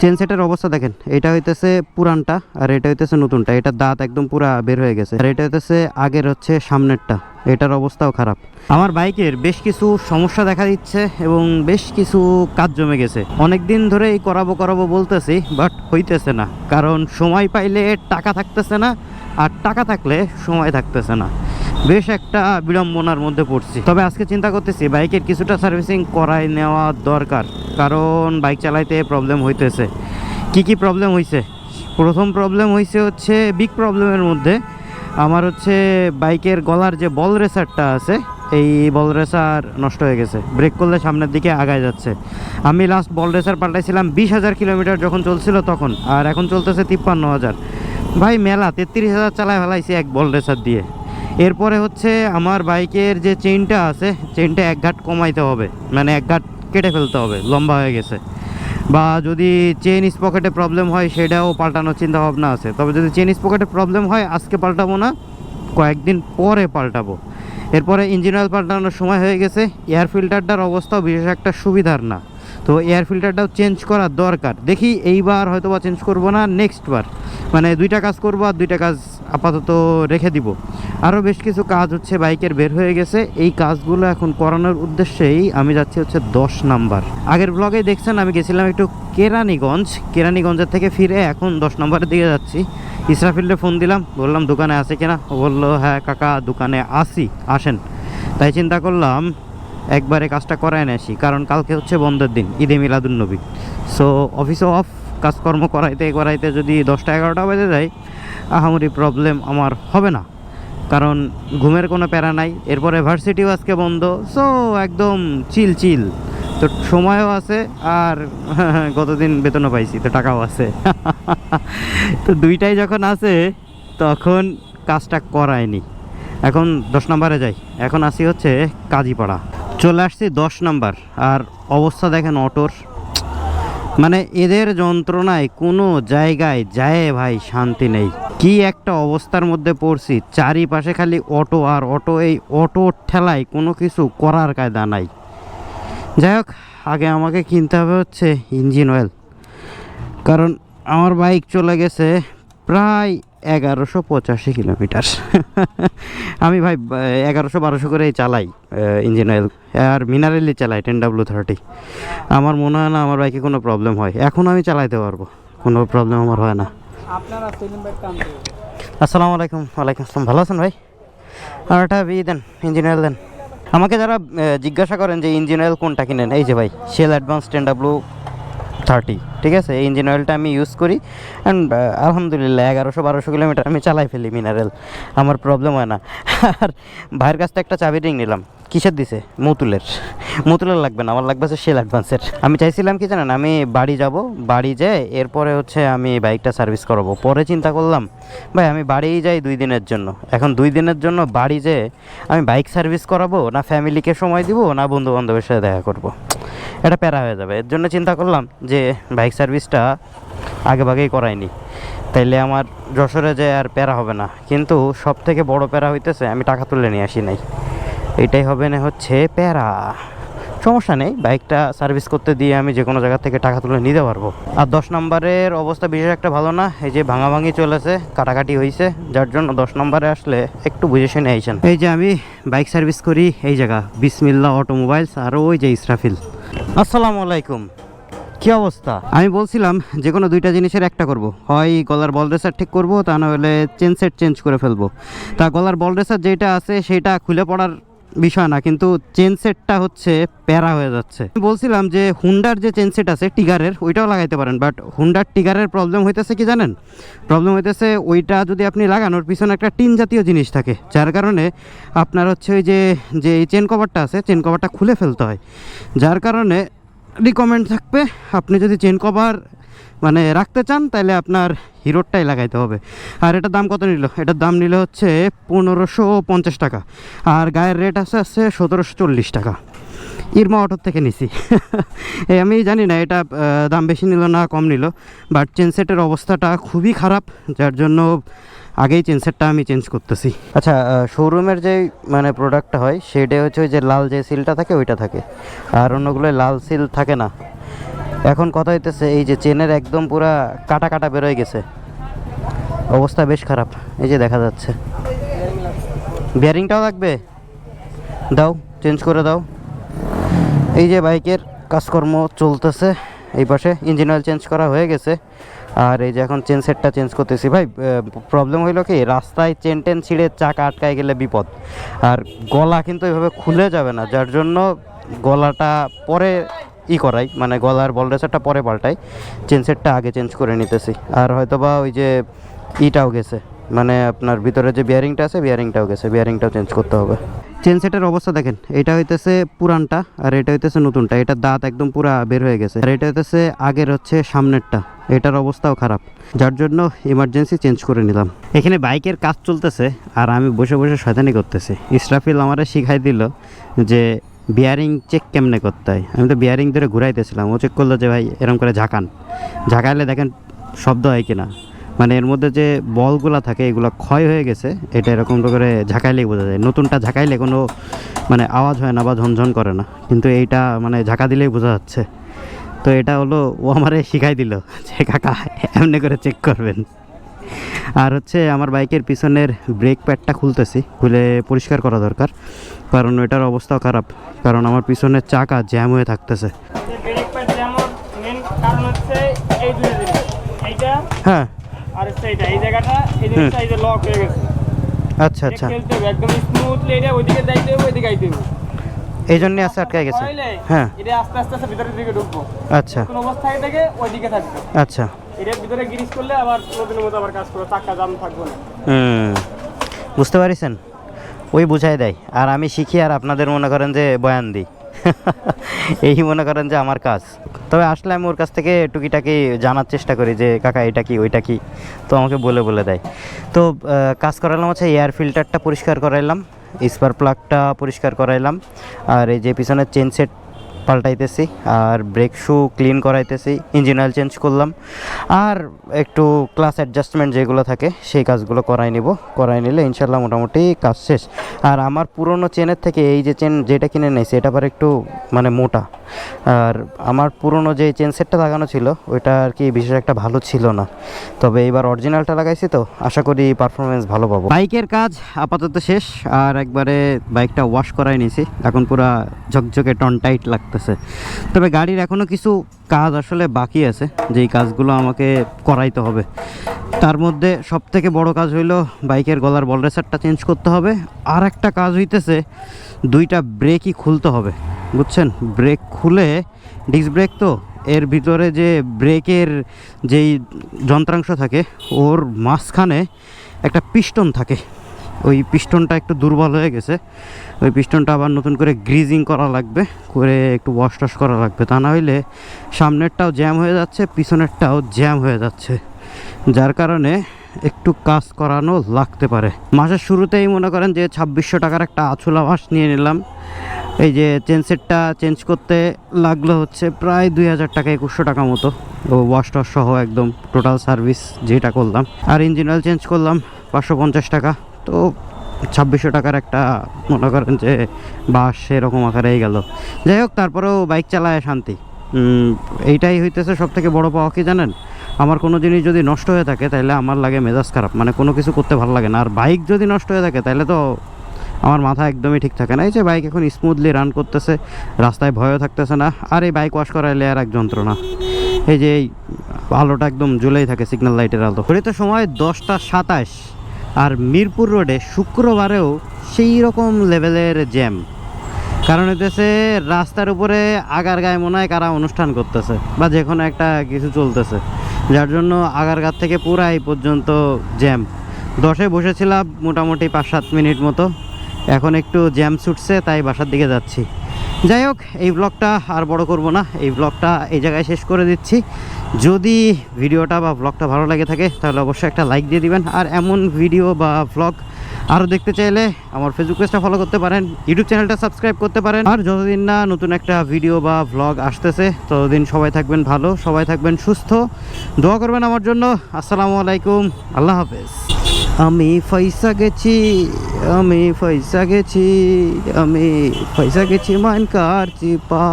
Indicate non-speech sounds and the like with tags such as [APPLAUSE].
Chain সেটের অবস্থা দেখেন। এটা হইতেছে পুরানটা আর এটা হইতেছে নতুনটা। এটার দাঁত একদম পুরা বের হয়ে গেছে। আর এটা হইতেছে আগের হচ্ছে সামনেরটা। এটার অবস্থাও খারাপ। আমার বাইকের বেশ কিছু সমস্যা দেখা দিচ্ছে এবং বেশ কিছু কাজ জমে গেছে। অনেক দিন ধরে এই করাবো করাবো বলতেছি বাট হইতেছে না। কারণ সময় পাইলে টাকা থাকতেছে না, আর টাকা থাকলে সময় থাকতেছে না। বেশ একটা বিড়ম্বনার মধ্যে পড়ছি। তবে আজকে চিন্তা করতেছি, বাইকের কিছুটা সার্ভিসিং করাই নেওয়া দরকার। কারণ বাইক চালাইতে প্রবলেম হইতেছে। কি কি প্রবলেম হয়েছে প্রথম প্রবলেম হয়েছে হচ্ছে বিগ প্রবলেমের মধ্যে। আমার হচ্ছে বাইকের গলার যে বল রেসারটা আছে, এই বল রেসার নষ্ট হয়ে গেছে। ব্রেক করলে সামনের দিকে আগায় যাচ্ছে। আমি লাস্ট বল রেসার পাল্টাইছিলাম বিশ হাজার কিলোমিটার যখন চলছিল তখন, আর এখন চলতেছে তিপ্পান্ন হাজার। ভাই মেলা তেত্রিশ হাজার চালায় ফেলাইছি এক বল রেসার দিয়ে। এরপরে হচ্ছে আমার বাইকের যে চেইনটা আছে, চেইনটা এক ঘাট কমাইতে হবে। মানে এক ঘাট কেটে ফেলতে হবে, লম্বা হয়ে গেছে। বা যদি চেন স্পকেটে প্রবলেম হয়, সেটাও পাল্টানোর চিন্তা ভাবনা আছে। তবে যদি চেন স্পকেটে প্রবলেম হয়, আজকে পাল্টাবো না, কয়েকদিন পরে পাল্টাবো। এরপরে ইঞ্জিন অয়েল পাল্টানোর সময় হয়ে গেছে। এয়ার ফিল্টারটার অবস্থাও বিশেষ একটা সুবিধার না। তো এয়ার ফিল্টারটাও চেঞ্জ করা দরকার। দেখি এইবার হয়তো বা চেঞ্জ করব না নেক্সট বার। মানে দুইটা কাজ করব আর দুইটা কাজ আপাতত রেখে দিব। আরও বেশ কিছু কাজ হচ্ছে বাইকের বের হয়ে গেছে। এই কাজগুলো এখন করানোর উদ্দেশ্যেই আমি যাচ্ছি হচ্ছে দশ নাম্বার। আগের ব্লগে দেখছেন, আমি গেছিলাম একটু কেরানীগঞ্জ। কেরানীগঞ্জের থেকে ফিরে এখন দশ নম্বরের দিকে যাচ্ছি। ইসরাফিল্ডে ফোন দিলাম, বললাম, দোকানে আছে কিনা? বলল হ্যাঁ কাকা, দোকানে আসি আসেন। তাই চিন্তা করলাম একবারে কাজটা করায় নিয়ে আসি কারণ কালকে হচ্ছে বন্ধের দিন, ঈদে মিলাদুন্নবী সো অফিসও অফ কাজকর্ম করাইতে করাইতে যদি দশটা এগারোটা বেজে যায়, আহামরি প্রবলেম আমার হবে না। কারণ ঘুমের কোনো প্যারা নাই, এরপরে ভার্সিটিও আজকে বন্ধ সো একদম চিল চিল তো সময়ও আছে আর [LAUGHS] গতদিন বেতনও পাইছি, তো টাকাও আছে। [LAUGHS] তো দুইটাই যখন আছে, তখন কাজটা করায়নি এখন দশ নম্বরে যাই, এখন আসি হচ্ছে কাজীপাড়া। চলে আসছি দশ নাম্বার। আর অবস্থা দেখেন অটোর। মানে এদের যন্ত্রণায় কোনো জায়গায় যায় ভাই শান্তি নেই। কি একটা অবস্থার মধ্যে পড়ছি, চারিপাশে খালি অটো আর অটো। এই অটো ঠেলায় কোনো কিছু করার কায়দা নাই। যাই হোক, আগে আমাকে কিনতে হবে হচ্ছে ইঞ্জিন অয়েল। কারণ আমার বাইক চলে গেছে প্রায় এগারোশো পঁচাশি কিলোমিটার। [LAUGHS] আমি ভাই এগারোশো বারোশো করেই চালাই ইঞ্জিন অয়েল আর মিনারেলি চালাই টেন ডাব্লু থার্টি আমার মনে হয় না আমার বাইকে কোনো প্রবলেম হয়। এখন আমি চালাইতে পারব কোনো প্রবলেম আমার হয় না। আসসালামু আলাইকুম ওয়ালাইকুম আসসালাম। ভালো আছেন ভাই? আর একটা ই দেন ইঞ্জিন অয়েল দেন। আমাকে যারা জিজ্ঞাসা করেন যে ইঞ্জিন অয়েল কোনটা কিনেন এই যে ভাই sale advance ten W thirty ঠিক আছে? এই ইঞ্জিন অয়েলটা আমি ইউজ করি অ্যান্ড আলহামদুলিল্লাহ এগারোশো, বারোশো কিলোমিটার আমি চালাই ফেলি মিনারেল আমার প্রবলেম হয় না। আর ভাইয়ের কাছ থেকে একটা চাবি রিং নিলাম, কিসের দিছে? মতুলের। মতুলের লাগবে না, আমার লাগবে হচ্ছে শেল অ্যাডভান্সের আমি চাইছিলাম কি জানেন, আমি বাড়ি যাব, বাড়ি যেয়ে এরপরে হচ্ছে আমি বাইকটা সার্ভিস করাবো। পরে চিন্তা করলাম, ভাই আমি বাড়িই যাই দুই দিনের জন্য। এখন দুই দিনের জন্য বাড়ি যেয়ে আমি বাইক সার্ভিস করাবো, না ফ্যামিলিকে সময় দিব, না বন্ধু বান্ধবের সাথে দেখা করব। এটা প্যারা হয়ে যাবে। এর জন্য চিন্তা করলাম যে বাইক সার্ভিসটা আগে ভাগেই করাইনি। তাইলে আমার যশোরে যে আর প্যারা হবে না। কিন্তু সব থেকে বড় প্যারা হইতেছে আমি টাকা তুলে নিয়ে আসি নাই। এটাই হবে না হচ্ছে প্যারা। সমস্যা নেই, বাইকটা সার্ভিস করতে দিয়ে আমি যে কোনো জায়গা থেকে টাকা তুলে নিতে পারব। আর দশ নম্বরের অবস্থা বিশেষ একটা ভালো না, এই যে ভাঙাভাঙি চলেছে, কাটাকাটি হয়েছে যার জন্য দশ নম্বরে আসলে একটু বুঝে শুনে আইছেন। এই যে আমি বাইক সার্ভিস করি এই জায়গা বিসমিল্লা অটোমোবাইলস আর ওই যে ইসরাফিল। আসসালামু আলাইকুম। কি অবস্থা? আমি বলছিলাম যে কোনো দুইটা জিনিসের একটা করব। হয় গলার বল রেসার ঠিক করব, তা না হলে চেন সেট চেঞ্জ করে ফেলব। তা গলার বল রেসার যেটা আছে, সেটা খুলে পড়ার বিষয় না, কিন্তু চেন সেটটা হচ্ছে প্যারা হয়ে যাচ্ছে। বলছিলাম যে হুন্ডার যে চেন সেট আছে টিগারের ওইটাও লাগাইতে পারেন বাট হুন্ডার টিগারের প্রবলেম হইতেছে কি জানেন? প্রবলেম হইতেছে ওইটা যদি আপনি লাগান, ওর পিছনে একটা টিন জাতীয় জিনিস থাকে, যার কারণে আপনার হচ্ছে ওই যে যে এই চেন কভারটা আছে চেন কভারটা খুলে ফেলতে হয়। যার কারণে রিকমেন্ড থাকবে, আপনি যদি চেন কভার মানে রাখতে চান তাহলে আপনার হিরোরটাই লাগাইতে হবে। আর এটার দাম কত নিল? এটার দাম নিল হচ্ছে পনেরোশো পঞ্চাশ টাকা। আর গায়ের রেট আছে আছে সতেরোশো চল্লিশ টাকা। ইরমা অটোর থেকে নিছি। [LAUGHS] আমি জানি না এটা দাম বেশি নিল না কম নিল, বাট চেনসেটের অবস্থাটা খুবই খারাপ, যার জন্য আগেই চেনসেটটা আমি চেঞ্জ করতেছি। আচ্ছা শোরুমের যে মানে প্রোডাক্টটা হয় সেটা হচ্ছে ওই যে লাল যে সিলটা থাকে, ওইটা থাকে। আর অন্যগুলো লাল সিল থাকে না। এখন কথা হইতেছে, এই যে চেনের একদম পুরা কাটা কাটা বেরোয় গেছে। অবস্থা বেশ খারাপ, এই যে দেখা যাচ্ছে। বিয়ারিংটাও লাগবে? দাও চেঞ্জ করে দাও। এই যে বাইকের কাজকর্ম চলতেছে, এই পাশে ইঞ্জিন অয়েল চেঞ্জ করা হয়ে গেছে। আর এই যে এখন চেন সেটটা চেঞ্জ করতেছি। ভাই প্রবলেম হইল কি, রাস্তায় চেন টেন ছিঁড়ে চাকা আটকায় গেলে বিপদ। আর গলা কিন্তু এভাবে খুলে যাবে না, যার জন্য গলাটা পরে ই করাই মানে গলার বল রেসারটা পরে পাল্টাই। চেন সেটটা আগে চেঞ্জ করে নিতেছি। আর হয়তো বা ওই যে ইটাও গেছে। মানে আপনার ভিতরে যে বিয়ারিংটা আছে বিয়ারিংটাও গেছে। বিয়ারিংটাও চেঞ্জ করতে হবে। চেন সেটের অবস্থা দেখেন। এটা হইতেছে পুরানটা, আর এটা হইতেছে নতুনটা। এটার দাঁত একদম পুরা বের হয়ে গেছে। আর এটা হইতেছে আগের হচ্ছে সামনেরটা। এটার অবস্থাও খারাপ। যার জন্য ইমার্জেন্সি চেঞ্জ করে নিলাম। এখানে বাইকের কাজ চলতেছে, আর আমি বসে বসে শয়তানি করতেছি। ইসরাফিল আমারে শিখাই দিল যে বিয়ারিং চেক কেমনে করতে হয়? আমি তো বিয়ারিং ধরে ঘুরাইতেছিলাম। ও চেক করল যে ভাই এরকম করে ঝাঁকান। ঝাঁকাইলে দেখেন শব্দ হয় কিনা। মানে এর মধ্যে যে বলগুলো থাকে, এগুলো ক্ষয় হয়ে গেছে, এটা এরকম করে ঝাঁকাইলেই বোঝা যায়। নতুনটা ঝাঁকাইলে কোনো মানে আওয়াজ হয় না বা ঝনঝন করে না। কিন্তু এইটা মানে ঝাঁকা দিলেই বোঝা যাচ্ছে। তো এটা হলো ও আমারে শিখাই দিল যে, কাকা, এমনি করে চেক করবেন। আর হচ্ছে আমার বাইকের পিছনের ব্রেক প্যাডটা খুলতেছি খুলে পরিষ্কার করা দরকার। কারণ এটার অবস্থাও খারাপ কারণ আমার পিছনের চাকা জ্যাম হয়ে থাকতেছে। হ্যাঁ। আচ্ছা আচ্ছা। এই জন্যই আছে আটকে গেছে। হ্যাঁ। এটা আস্তে আস্তে আস্তে ভিতরের দিকে ঢুকবো। আচ্ছা। কোন অবস্থায় থেকে ওইদিকে থাকবে। আচ্ছা। হুম। বুঝতে পারিছেন? ওই বুঝাই দেয়। আর আমি শিখি আর আপনাদের মনে করেন যে বয়ান দিই। [LAUGHS] এই মনে করেন যে আমার কাজ। তবে আসলে আমি ওর কাছ থেকে টুকিটাকি জানার চেষ্টা করি যে, কাকা, এটা কি, ওইটা কি? তো আমাকে বলে বলে দেয়। তো কাজ করালাম হচ্ছে এয়ার ফিল্টারটা পরিষ্কার করাইলাম, স্পার প্লাগটা পরিষ্কার করাইলাম, আর এই যে পিছনের চেন সেট পাল্টাইতেছি আর ব্রেক শু ক্লিন করাইতেছি ইঞ্জিন অয়েল চেঞ্জ করলাম। আর একটু ক্লাস অ্যাডজাস্টমেন্ট যেগুলো থাকে, সেই কাজগুলো করাই নিব। করাই নিলে ইনশাল্লাহ মোটামুটি কাজ শেষ। আর আমার পুরনো চেনের থেকে এই যে চেন যেটা কিনে নিয়েছি এটা আবার একটু মানে মোটা। আর আমার পুরনো যে চেন সেটটা লাগানো ছিল, ওইটা আর কি বিশেষ একটা ভালো ছিল না। তবে এবার অরিজিনালটা লাগাইছি তো, আশা করি পারফরমেন্স ভালো পাবো। বাইকের কাজ আপাতত শেষ, আর একবারে বাইকটা ওয়াশ করাই নিয়েছি এখন পুরা ঝকঝকে টন টাইট লাগতেছে। তবে গাড়ির এখনও কিছু কাজ আসলে বাকি আছে, যেই কাজগুলো আমাকে করাইতে হবে। তার মধ্যে সব থেকে বড় কাজ হইল বাইকের গলার বল রেসারটা চেঞ্জ করতে হবে। আর একটা কাজ হইতেছে, দুইটা ব্রেকই খুলতে হবে। বুঝছেন? ব্রেক খুলে, ডিস্ক ব্রেক তো, এর ভিতরে যে ব্রেকের যেই যন্ত্রাংশ থাকে, ওর মাঝখানে একটা পিস্টন থাকে। ওই পিস্টনটা একটু দুর্বল হয়ে গেছে। ওই পিস্টনটা আবার নতুন করে গ্রিজিং করা লাগবে, করে একটু ওয়াশ টশ করা লাগবে। তা না হইলে সামনেরটাও জ্যাম হয়ে যাচ্ছে, পিছনেরটাও জ্যাম হয়ে যাচ্ছে। যার কারণে একটু কাজ করানো লাগতে পারে। মাসের শুরুতেই মনে করেন যে ছাব্বিশশো টাকার একটা আছুলা বাস নিয়ে নিলাম। এই যে চেন সেটটা চেঞ্জ করতে লাগল হচ্ছে প্রায় দুই হাজার টাকা, একুশশো টাকা মতো। ওয়াশ টশ সহ একদম টোটাল সার্ভিস যেটা করলাম। আর ইঞ্জিন অয়েল চেঞ্জ করলাম পাঁচশো পঞ্চাশ টাকা। তো ছাব্বিশশো টাকার একটা মনে করেন যে বাস সেরকম আকারেই গেল। যাই হোক, তারপরেও বাইক চালায় শান্তি। এইটাই হইতেছে সব থেকে বড় পাওয়া কি জানেন? আমার কোনো জিনিস যদি নষ্ট হয়ে থাকে তাহলে আমার লাগে মেজাজ খারাপ। মানে কোনো কিছু করতে ভালো লাগে না। আর বাইক যদি নষ্ট হয়ে থাকে তাহলে তো আমার মাথা একদমই ঠিক থাকে না। এই যে বাইক এখন স্মুথলি রান করতেছে, রাস্তায় ভয়ও থাকতেছে না। আর এই বাইক ওয়াশ করাইলে আর এক যন্ত্রণা। এই যে এই আলোটা একদম জ্বলেই থাকে সিগন্যাল লাইটের আলো। ঘড়িতে সময় দশটা সাতাশ, আর মিরপুর রোডে শুক্রবারেও সেই রকম লেভেলের জ্যাম কারণ হইতেছে রাস্তার উপরে আগার গায়ে মনে হয় কারা অনুষ্ঠান করতেছে, বা যে কোনো একটা কিছু চলতেছে। যার জন্য আগারগাঁ থেকে পুরা এই পর্যন্ত জ্যাম। দশে বসেছিলাম মোটামুটি পাঁচ সাত মিনিট মতো। এখন একটু জ্যাম ছুটছে, তাই বাসার দিকে যাচ্ছি। যাই হোক, এই ব্লগটা আর বড় করব না। এই ব্লগটা এই জায়গায় শেষ করে দিচ্ছি। যদি ভিডিওটা বা ব্লগটা ভালো লাগে থাকে, তাহলে অবশ্যই একটা লাইক দিয়ে দিবেন। আর এমন ভিডিও বা ব্লগ আরও দেখতে চাইলে আমার ফেসবুক পেজটা ফলো করতে পারেন ইউটিউব চ্যানেলটা সাবস্ক্রাইব করতে পারেন। আর যতদিন না নতুন একটা ভিডিও বা ব্লগ আসতেছে, ততদিন সবাই থাকবেন ভালো, সবাই থাকবেন সুস্থ। দোয়া করবেন আমার জন্য। আসসালামু আলাইকুম। আল্লাহ হাফেজ। আমি পয়সা গেছি, আমি পয়সা গেছি, আমি পয়সা গেছি মান কার চিপা।